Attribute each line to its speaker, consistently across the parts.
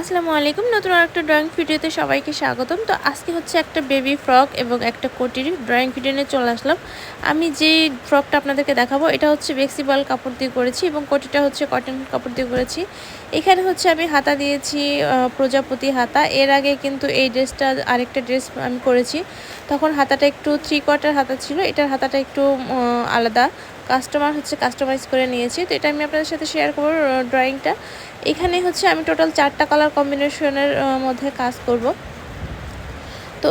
Speaker 1: আসসালামু আলাইকুম। নতুন আরেকটা ড্রয়িং ভিডিওতে সবাইকে স্বাগতম। তো আজকে হচ্ছে একটা বেবি ফ্রক এবং একটা কোটির ড্রয়িং ভিডিও নিয়ে চলে আসলাম। আমি যে ফ্রকটা আপনাদেরকে দেখাবো, এটা হচ্ছে বেক্সিবল কাপড় দিয়ে করেছি এবং কোটিটা হচ্ছে কটন কাপড় দিয়ে করেছি। এখানে হচ্ছে আমি হাতা দিয়েছি প্রজাপতি হাতা। এর আগে কিন্তু এই ড্রেসটা আরেকটা ড্রেস আমি করেছি। তখন হাতাটা একটু থ্রি কোয়ার্টার হাতা ছিল। এটার হাতাটা একটু আলাদা। কাস্টমার হচ্ছে কাস্টমাইজ করে নিয়েছি। তো এটা আমি আপনাদের সাথে শেয়ার করব ড্রয়িংটা এখানে হচ্ছে আমি টোটাল চারটা কালার কম্বিনেশনের মধ্যে কাজ করব। তো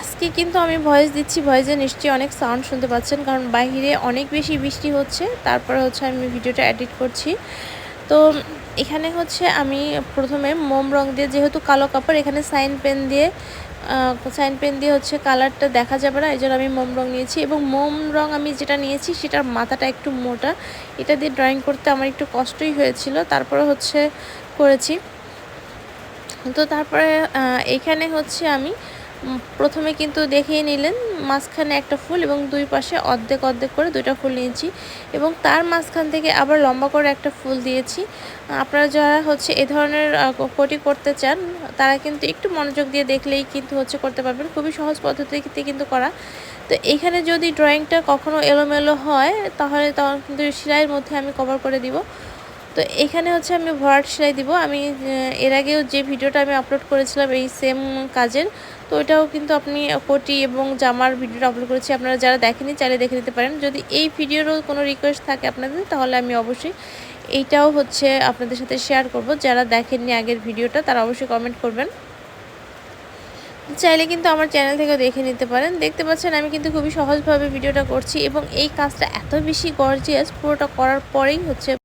Speaker 1: আজকে কিন্তু আমি ভয়েস দিচ্ছি ভয়েসে নিশ্চয়ই অনেক সাউন্ড শুনতে পাচ্ছেন, কারণ বাইরে অনেক বেশি বৃষ্টি হচ্ছে। তারপরে হচ্ছে আমি ভিডিওটা এডিট করছি। তো এখানে হচ্ছে আমি প্রথমে মোম রং দিয়ে, যেহেতু কালো কাপড়, এখানে সাইন পেন দিয়ে সাইন পেন দিয়ে হচ্ছে কালারটা দেখা যাবে না, এই জন্য আমি মোম রং নিয়েছি এবং মোম রং আমি যেটা নিয়েছি সেটার মাথাটা একটু মোটা। এটা দিয়ে ড্রয়িং করতে আমার একটু কষ্টই হয়েছিল, তারপরে হচ্ছে করেছি। তো তারপরে এখানে হচ্ছে আমি প্রথমে কিন্তু দেখিয়ে নিলেন মাঝখানে একটা ফুল এবং দুই পাশে অর্ধেক অর্ধেক করে দুইটা ফুল নিয়েছি এবং তার মাঝখান থেকে আবার লম্বা করে একটা ফুল দিয়েছি। আপনারা যারা হচ্ছে এ ধরনের কোটি করতে চান, তারা কিন্তু একটু মনোযোগ দিয়ে দেখলেই কিন্তু হচ্ছে করতে পারবেন। খুবই সহজ পদ্ধতিতে কিন্তু করা। তো এখানে যদি ড্রয়িংটা কখনো এলোমেলো হয়, তাহলে তখন কিন্তু সেলাইয়ের মধ্যে আমি কভার করে দিব। তো এখানে হচ্ছে আমি ভরাট সেলাই দিব। আমি এর আগেও যে ভিডিওটা আমি আপলোড করেছিলাম এই সেম কাজের, তো ওইটাও কিন্তু আপনি কোটি এবং জামার ভিডিওটা আপলোড করেছি। আপনারা যারা দেখেনি চাইলে দেখে নিতে পারেন। যদি এই ভিডিওরও কোনো রিকোয়েস্ট থাকে আপনাদের, তাহলে আমি অবশ্যই এইটাও হচ্ছে আপনাদের সাথে শেয়ার করব। যারা দেখেননি আগের ভিডিওটা, তারা অবশ্যই কমেন্ট করবেন। চাইলে কিন্তু আমার চ্যানেল থেকে দেখে নিতে পারেন। দেখতে পাচ্ছেন, আমি কিন্তু খুবই সহজভাবে ভিডিওটা করছি এবং এই কাজটা এত বেশি গর্জিয়াস পুরোটা করার পরেই হচ্ছে